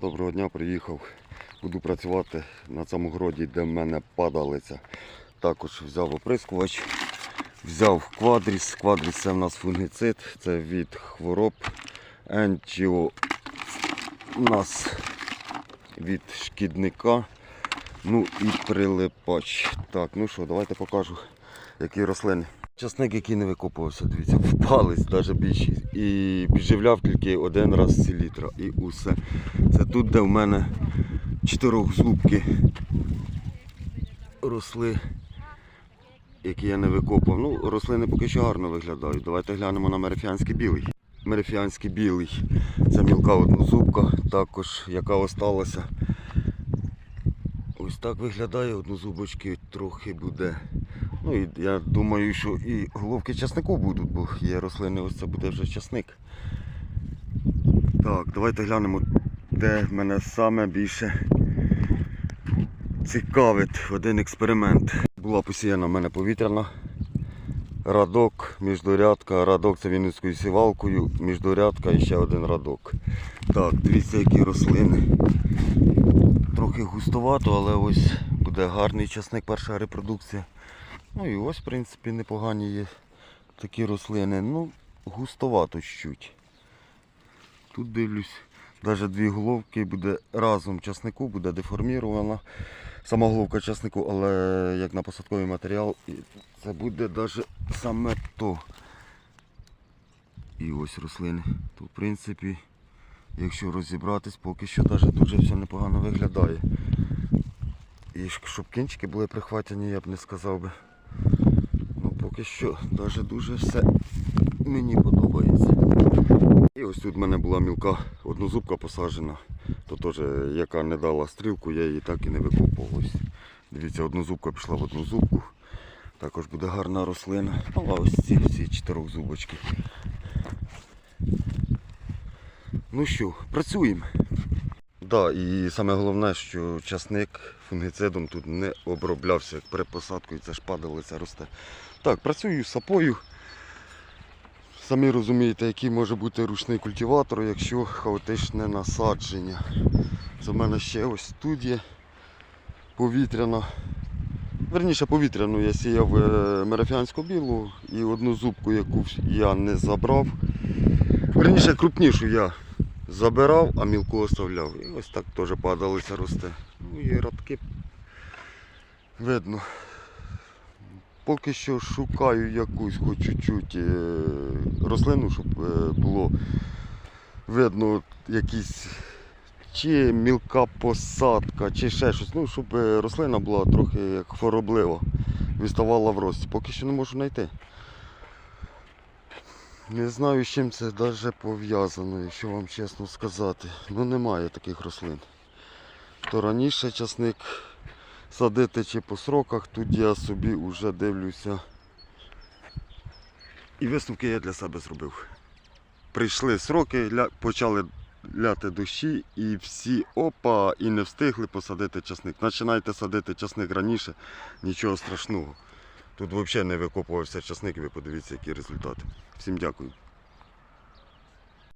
Доброго дня, приїхав. Буду працювати на цьому городі, де в мене падалиця. Також взяв оприскувач, взяв квадріс. Квадріс це в нас фунгіцид, це від хвороб. Енчіо у нас від шкідника. Ну і прилипач. Так, ну що, давайте покажу, які рослини. Часник, який не викопувався, дивіться, впалець навіть більший. І підживляв тільки один раз селітра. І усе. Це тут, де в мене чотирьохзубки росли, які я не викопав. Ну, рослини поки що гарно виглядають. Давайте глянемо на мерифіанський білий. Мерифіанський білий. Це мілка однозубка, також яка осталася. Ось так виглядає, однозубочки трохи буде. Ну і я думаю, що і головки часнику будуть, бо є рослини, ось це буде вже часник. Так, давайте глянемо, де мене саме більше цікавить один експеримент. Була посіяна в мене повітряна. Радок, міждорядка, радок це вінницькою сівалкою, міждорядка і ще один радок. Так, дивіться, які рослини. Трохи густовато, але ось буде гарний часник, перша репродукція. Ну і ось, в принципі, непогані є такі рослини. Ну, густовато чуть. Тут дивлюсь, навіть дві головки буде разом часнику, буде деформірована. Сама головка часнику, але як на посадковий матеріал, це буде навіть саме то. І ось рослини. То в принципі, якщо розібратись, поки що навіть дуже все непогано виглядає. І щоб кінчики були прихвачені, я б не сказав би. Поки що навіть дуже все мені подобається. І ось тут в мене була мілка однозубка посаджена, то теж яка не дала стрілку, я її так і не викопав. Дивіться, однозубка пішла в одну зубку. Також буде гарна рослина. Ну, а ось ці всі чотирьох зубочки. Ну що, працюємо. Да, і саме головне, що часник фунгіцидом тут не оброблявся як перед посадкою, це ж падалиця росте. Так, працюю сапою. Самі розумієте, який може бути ручний культиватор, якщо хаотичне насадження. Це в мене ще ось тут є повітряна. Верніше повітряну я сіяв е, мерефіанську білу і одну зубку, яку я не забрав. Верніше крупнішу я забирав, а мілку оставляв. І ось так теж падалиця росте. Ну і радки видно. Поки що шукаю якусь хоч чуть-чуть е, рослину, щоб е, було видно якісь чи мілка посадка, чи ще щось. Ну, щоб е, рослина була трохи як хвороблива, відставала в рості. Поки що не можу знайти. Не знаю, з чим це навіть пов'язано, якщо вам чесно сказати. Ну немає таких рослин. То раніше часник садити чи по сроках, тут я собі вже дивлюся. І висновки я для себе зробив. Прийшли сроки, почали ляти дощі і всі опа і не встигли посадити часник. Починайте садити часник раніше, нічого страшного. Тут взагалі не викопувався часник, ви подивіться, які результати. Всім дякую.